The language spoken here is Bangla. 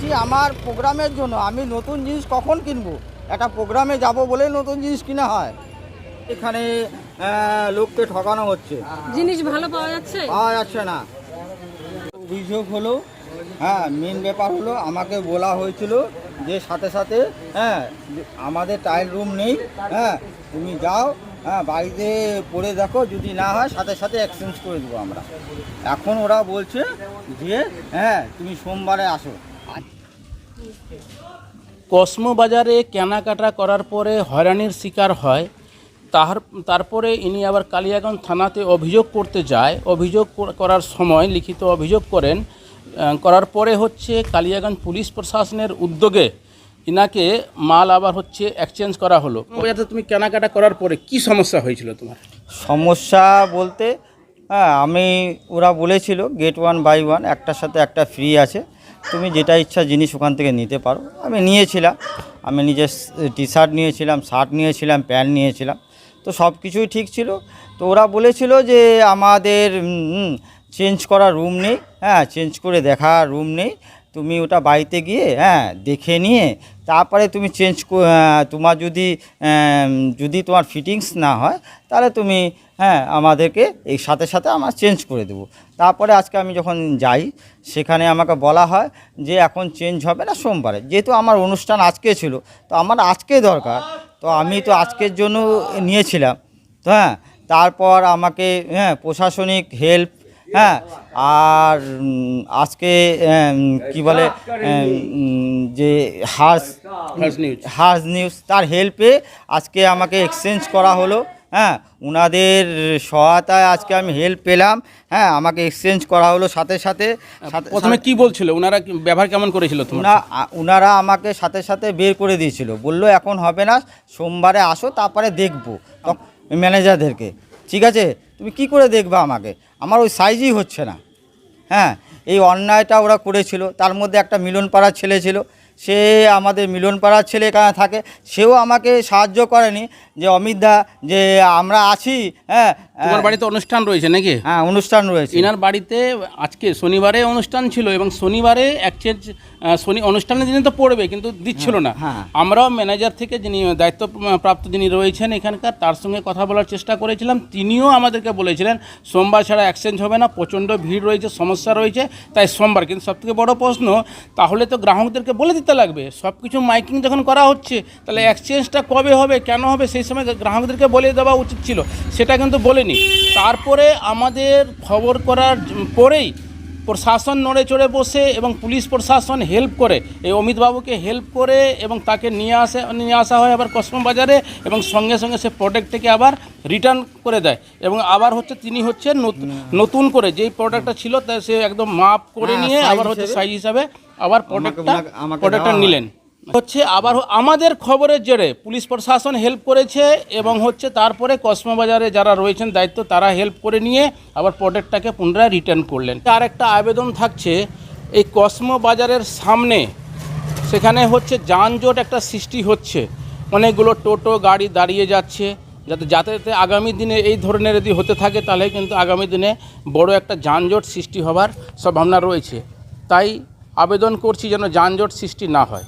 কি আমার প্রোগ্রামের জন্য আমি নতুন জিনিস কখন কিনবো? একটা প্রোগ্রামে যাব বলে নতুন জিনিস কিনা হয়। এখানে লোককে ঠকানো হচ্ছে। জিনিস ভালো পাওয়া যাচ্ছে? পাওয়া যাচ্ছে না। অভিযোগ হলো হ্যাঁ মেন ব্যাপার হলো আমাকে বলা হয়েছিল যে সাথে সাথে হ্যাঁ আমাদের টাইল রুম নেই হ্যাঁ তুমি যাও হ্যাঁ বাড়িতে পড়ে দেখো যদি না হয় সাথে সাথে এক্সচেঞ্জ করে দেবো আমরা। এখন ওরা বলছে যে হ্যাঁ তুমি সোমবারে আসো। কসমো বাজারে কেনাকাটা করার পরে হয়রানির শিকার হয়। তার তারপরে ইনি আবার কালিয়াগঞ্জ থানাতে অভিযোগ করতে যায়। অভিযোগ করার সময় লিখিত অভিযোগ করেন করার পরে হচ্ছে কালিয়াগঞ্জ পুলিশ প্রশাসনের উদ্যোগে ইনাকে মাল আবার হচ্ছে এক্সচেঞ্জ করা হলো। বাজারে তুমি কেনাকাটা করার পরে কি সমস্যা হয়েছিল তোমার? সমস্যা বলতে হ্যাঁ আমি ওরা বলেছিল গেট ওয়ান বাই ওয়ান একটার সাথে একটা ফ্রি আছে। তুমি যেটা ইচ্ছা জিনিস ওখান থেকে নিতে পারো। আমি নিয়েছিলাম। আমি নিজের টি শার্ট নিয়েছিলাম শার্ট নিয়েছিলাম প্যান্ট নিয়েছিলাম। তো সব কিছুই ঠিক ছিল। তো ওরা বলেছিল যে আমাদের চেঞ্জ করা রুম নেই। হ্যাঁ চেঞ্জ করে দেখা রুম নেই। তুমি ওটা বাড়িতে গিয়ে হ্যাঁ দেখে নিয়ে, তারপরে তুমি চেঞ্জ তোমার যদি যদি তোমার ফিটিংস না হয়, তাহলে তুমি হ্যাঁ আমাদেরকে এই সাথে সাথে আমরা চেঞ্জ করে দেবো। তারপরে আজকে আমি যখন যাই, সেখানে আমাকে বলা হয় যে এখন চেঞ্জ হবে না সোমবারে। যেহেতু আমার অনুষ্ঠান আজকে ছিল, তো আমার আজকে দরকার, তো আমি তো আজকের জন্য নিয়েছিলাম। তো হ্যাঁ তারপর আমাকে হ্যাঁ প্রশাসনিক হেল্প হ্যাঁ আর আজকে কি বলে যে হার্স News। হার্স নিউজ তার হেল্পে আজকে আমাকে এক্সচেঞ্জ করা হলো হ্যাঁ ওনাদের সহায়তায় আজকে আমি হেল্প পেলাম হ্যাঁ আমাকে এক্সচেঞ্জ করা হলো সাথে সাথে প্রথমে কি বলছিল? ওনারা কি- ব্যবহার কেমন করেছিল আ- উনারা আমাকে সাথে সাথে বের করে দিয়েছিল বলল এখন হবে না সোমবারে আসো তারপরে দেখব ম্যানেজারদেরকে ঠিক আছে? তুমি কি করে দেখবে আমাকে? আমার ওই সাইজই হচ্ছে না। হ্যাঁ এই অন্যায়টা ওরা করেছিল। তার মধ্যে একটা মিলনপাড়ার ছেলে ছিল। সে আমাদের মিলনপাড়ার ছেলে এখানে থাকে। সেও আমাকে সাহায্য করেনি যে, অমিত যে আমরা আছি হ্যাঁ তোমার বাড়িতে অনুষ্ঠান রয়েছে নাকি? হ্যাঁ অনুষ্ঠান রয়েছে। ইনার বাড়িতে আজকে শনিবারে অনুষ্ঠান ছিল এবং শনিবারে এক্সচেঞ্জ শনি অনুষ্ঠানের দিনে তো পড়বে কিন্তু দিচ্ছিল না। হ্যাঁ। আমরাও ম্যানেজার থেকে যিনি দায়িত্ব প্রাপ্ত যিনি রয়েছেন এখানকার তার সঙ্গে কথা বলার চেষ্টা করেছিলাম। তিনিও আমাদেরকে বলেছিলেন সোমবার ছাড়া এক্সচেঞ্জ হবে না প্রচণ্ড ভিড় রয়েছে সমস্যা রয়েছে তাই সোমবার। কিন্তু সবথেকে বড় প্রশ্ন তাহলে তো গ্রাহকদেরকে বলে দিতে লাগবে সব কিছু মাইকিং যখন করা হচ্ছে তাহলে এক্সচেঞ্জটা কবে হবে কেন হবে সেই সময় গ্রাহকদেরকে বলে দেওয়া উচিত ছিল সেটা কিন্তু বলেনি। তারপরে আমাদের খবর করার পরেই প্রশাসন নড়ে চড়ে বসে এবং পুলিশ প্রশাসন হেল্প করে। এই অমিতবাবুকে হেল্প করে এবং তাকে নিয়ে আসে নিয়ে আসা হয় আবার কসমো বাজারে এবং সঙ্গে সঙ্গে সে প্রোডাক্টটাকে আবার রিটার্ন করে দেয় এবং আবার হচ্ছে তিনি হচ্ছে নতুন নতুন করে যেই প্রোডাক্টটা ছিল তা সে একদম মাপ করে হ্যাঁ, নিয়ে আবার হচ্ছে সাইজ হিসাবে আবার প্রোডাক্টটা প্রোডাক্টটা নিলেন। হচ্ছে আবার আমাদের খবরের জেরে পুলিশ প্রশাসন হেল্প করেছে এবং হচ্ছে তারপরে কসমো বাজারে যারা রয়েছেন দায়িত্ব, তারা হেল্প করে নিয়ে আবার প্রোডাক্টটাকে পুনরায় রিটার্ন করলেন। আর একটা আবেদন থাকছে, এই কসমো বাজারের সামনে সেখানে হচ্ছে যানজট একটা সৃষ্টি হচ্ছে। অনেকগুলো টোটো, গাড়ি দাঁড়িয়ে যাচ্ছে। যাতে যাতায়াতে আগামী দিনে এই ধরনের যদি হতে থাকে, তাহলে কিন্তু আগামী দিনে বড় একটা যানজট সৃষ্টি হবার সম্ভাবনা রয়েছে। তাই আবেদন করছি যেন যানজট সৃষ্টি না হয়।